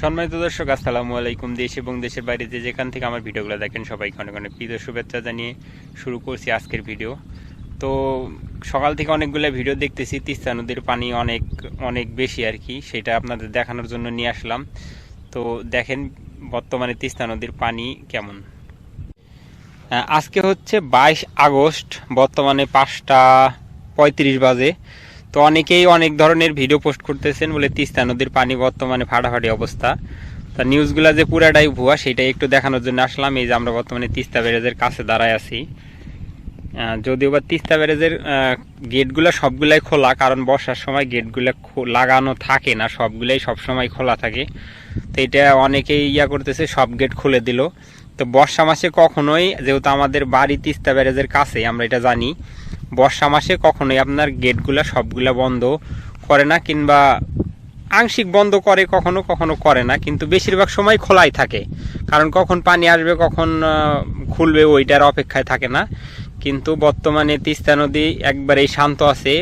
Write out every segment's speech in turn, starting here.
সম্মানিত দর্শক, আসসালামু আলাইকুম। দেশ এবং দেশের বাইরে যে যেখান থেকে আমার ভিডিওগুলো দেখেন, সবাইকে অনেক অনেক প্রীত শুভেচ্ছা জানিয়ে শুরু করছি আজকের ভিডিও। তো সকাল থেকে অনেকগুলো ভিডিও দেখতেছি, তিস্তা নদীর পানি অনেক অনেক বেশি আর কি, সেটা আপনাদের দেখানোর জন্য নিয়ে আসলাম। তো দেখেন, বর্তমানে তিস্তা নদীর পানি কেমন। আজকে হচ্ছে বাইশ আগস্ট, বর্তমানে পাঁচটা পঁয়ত্রিশ বাজে। তো অনেকেই অনেক ধরনের ভিডিও পোস্ট করতেছেন বলে তিস্তা নদীর পানি বর্তমানে ফাটাফাটি অবস্থা। তা নিউজগুলা যে পুরাটাই ভুয়া, সেটাই একটু দেখানোর জন্য আসলাম। এই যে আমরা বর্তমানে তিস্তা ব্যারেজের কাছে দাঁড়ায় আছি। যদিও বা তিস্তা ব্যারেজের গেটগুলো সবগুলাই খোলা, কারণ বর্ষার সময় গেটগুলো লাগানো থাকে না, সবগুলাই সবসময় খোলা থাকে। তো এটা অনেকেই ইয়া করতেছে, সব গেট খুলে দিল। তো বর্ষা মাসে কখনোই, যেহেতু আমাদের বাড়ি তিস্তা ব্যারেজের কাছে আমরা এটা জানি বর্ষা মাসে কখনোই আপনার গেটগুলা সবগুলা বন্ধ করে না কিংবা আংশিক বন্ধ করে, কখনো কখনো করে না, কিন্তু বেশিরভাগ সময় খোলাই থাকে। কারণ কখন পানি আসবে, কখন খুলবে ওইটার অপেক্ষায় থাকে না। কিন্তু বর্তমানে তিস্তা নদী একবারেই শান্ত আছে।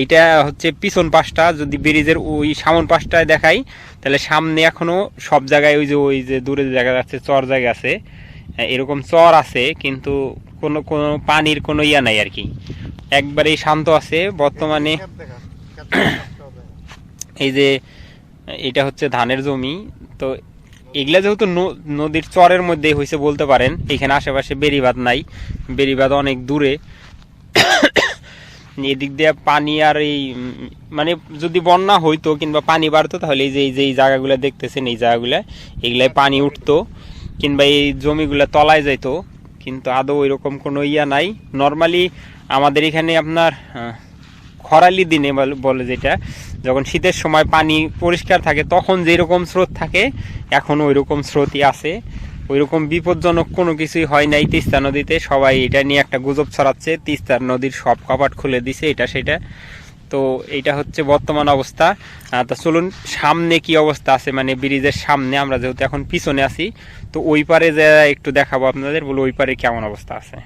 এইটা হচ্ছে পিছন পাশটা, যদি ব্রিজের ওই সামন পাশটায় দেখাই, তাহলে সামনে এখনও সব জায়গায় ওই যে ওই যে দূরে জায়গা আছে, চর জায়গা আছে। এরকম চর আছে, কিন্তু কোনো কোনো পানির কোনো ইয়া নাই আর কি। একবারেই শান্ত আছে, বর্তমানে এই যে এটা হচ্ছে ধানের জমি, তো এগুলা যেহেতু নদীর চরের মধ্যে হয়েছে বলতে পারেন, এখানে আশেপাশে বেরিবাদ নাই বেরিবাদ অনেক দূরে। এদিক দিয়ে পানি আর এই মানে যদি বন্যা হইতো কিংবা পানি বাড়তো, তাহলে এই যে এই যে, এই জায়গাগুলো দেখতেছেন, এই জায়গাগুলা, এগুলায় পানি উঠতো, কিংবা এই জমিগুলো তলায় যাইতো। কিন্তু আদৌ ওইরকম কোনো ইয়া নাই। নর্মালি আমাদের এখানে আপনার খরালি দিনে বলে যেটা, যখন শীতের সময় পানি পরিষ্কার থাকে, তখন যেরকম স্রোত থাকে, এখন ওই রকম স্রোতই আছে। ওই রকম বিপজ্জনক কোনো কিছুই হয় নাই তিস্তা নদীতে। সবাই এটা নিয়ে একটা গুজব ছড়াচ্ছে। তিস্তা নদীর সব কপাট খুলে দিছে, এটা সেটা। তো এইটা হচ্ছে বর্তমান অবস্থা। তা চলুন, সামনে কি অবস্থা আছে? মানে ব্রিজের সামনে, আমরা যেহেতু এখন পিছনে আছি, তো ওই পারে যে একটু দেখাবো আপনাদের বলে ওই পারে কেমন অবস্থা আছে।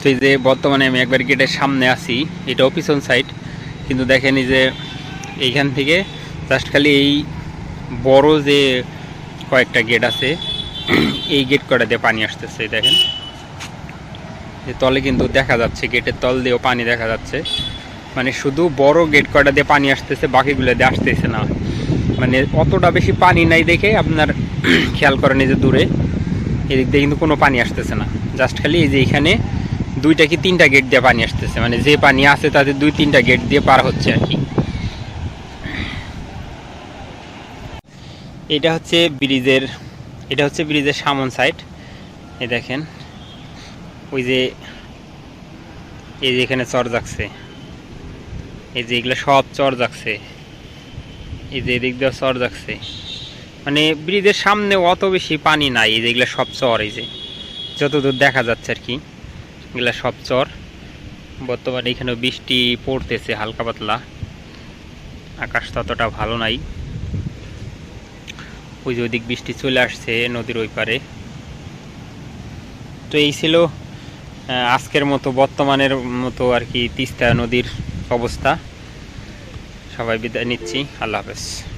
তো এই যে বর্তমানে আমি একবার গেটের সামনে আছি, এটাও পিছন সাইড কিন্তু দেখেন যে এইখান থেকে জাস্ট খালি এই বড় যে কয়েকটা গেট আছে, এই গেট কটা দিয়ে পানি আসতেছে দেখেন। তলে কিন্তু দেখা যাচ্ছে গেটের তল দিয়েও পানি দেখা যাচ্ছে। মানে শুধু বড় গেট কটা দিয়ে পানি আসতেছে, বাকিগুলো দিয়ে আসতেছে না। মানে অতটা বেশি পানি নাই দেখে আপনার খেয়াল করেন এই যে দূরে। এদিক দিয়ে কিন্তু কোনো পানি আসতেছে না। জাস্ট খালি এই যে এখানে দুইটা কি তিনটা গেট দিয়ে পানি আসতেছে। মানে যে পানি আছে তাতে দুই তিনটা গেট দিয়ে পার হচ্ছে আর কি। এটা হচ্ছে ব্রিজের, এটা হচ্ছে ব্রিজের সামন সাইড এই দেখেন, ওই যে, এই যে এখানে চর যাচ্ছে। এই যে এগুলো সব চর যাচ্ছে। এই যে এদিক দিয়ে চর যাচ্ছে। মানে ব্রিজের সামনে অত বেশি পানি নাই, এই যে এগুলো সব চর, এই যে। যতদূর দেখা যাচ্ছে আর কি, এগুলা সব চর। বর্তমানে এখানে বৃষ্টি পড়তেছে হালকা পাতলা। আকাশ ততটা ভালো নাই। ওই যে ওইদিক বৃষ্টি চলে আসছে নদীর ওই পারে। তো এই ছিল আজকের মতো, বর্তমানের মতো আর কি, তিস্তা নদীর অবস্থা। সবাই বিদায় নিচ্ছি। আল্লাহ হাফেজ।